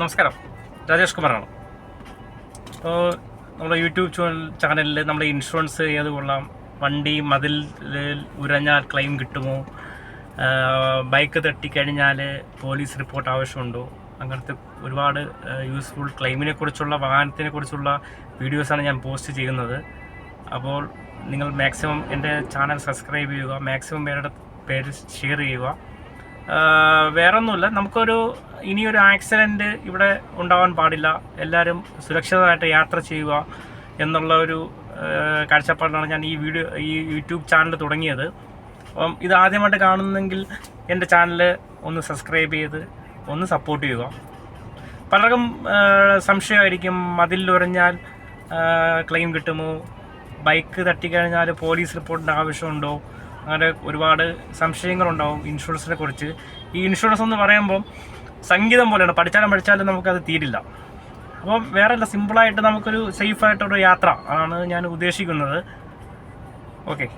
നമസ്കാരം. രാജേഷ് കുമാറാണ്. അപ്പോൾ നമ്മുടെ യൂട്യൂബ് ചാനലിൽ നമ്മുടെ ഇൻഷുറൻസ് ഏത് കൊള്ളാം വണ്ടി മതിൽ ഉരഞ്ഞാൽ ക്ലെയിം കിട്ടുമോ ബൈക്ക് തട്ടിക്കഴിഞ്ഞാൽ പോലീസ് റിപ്പോർട്ട് ആവശ്യമുണ്ടോ അങ്ങനത്തെ ഒരുപാട് യൂസ്ഫുൾ ക്ലെയിമിനെ കുറിച്ചുള്ള വാഹനത്തിനെ കുറിച്ചുള്ള വീഡിയോസാണ് ഞാൻ പോസ്റ്റ് ചെയ്യുന്നത്. അപ്പോൾ നിങ്ങൾ മാക്സിമം എന്റെ ചാനൽ സബ്സ്ക്രൈബ് ചെയ്യുക മാക്സിമം പേരുടെ പേര് ഷെയർ ചെയ്യുക. വേറൊന്നുമില്ല. നമുക്കൊരു ഇനിയൊരു ആക്സിഡന്റ് ഇവിടെ ഉണ്ടാവാൻ പാടില്ല. എല്ലാവരും സുരക്ഷിതമായിട്ട് യാത്ര ചെയ്യുക എന്നുള്ള ഒരു കാഴ്ചപ്പാടിലാണ് ഞാൻ ഈ വീഡിയോ ഈ യൂട്യൂബ് ചാനൽ തുടങ്ങിയത്. അപ്പം ഇത് ആദ്യമായിട്ട് കാണുന്നെങ്കിൽ എന്റെ ചാനൽ ഒന്ന് സബ്സ്ക്രൈബ് ചെയ്ത് ഒന്ന് സപ്പോർട്ട് ചെയ്യുക. പലർക്കും സംശയമായിരിക്കും മതിൽ ഉരഞ്ഞാൽ ക്ലെയിം കിട്ടുമോ? ബൈക്ക് തട്ടിക്കഴിഞ്ഞാൽ പോലീസ് റിപ്പോർട്ടിന്റെ ആവശ്യമുണ്ടോ? അങ്ങനെ ഒരുപാട് സംശയങ്ങളുണ്ടാവും ഇൻഷുറൻസിനെ കുറിച്ച്. ഈ ഇൻഷുറൻസ് എന്ന് പറയുമ്പോൾ സംഗീതം പോലെയാണ്. പഠിച്ചാലും പഠിച്ചാലും നമുക്കത് തീരില്ല. അപ്പം വേറെ അല്ല സിമ്പിളായിട്ട് നമുക്കൊരു സേഫായിട്ടൊരു യാത്ര. ആണ് ഞാൻ ഉദ്ദേശിക്കുന്നത്. ഓക്കെ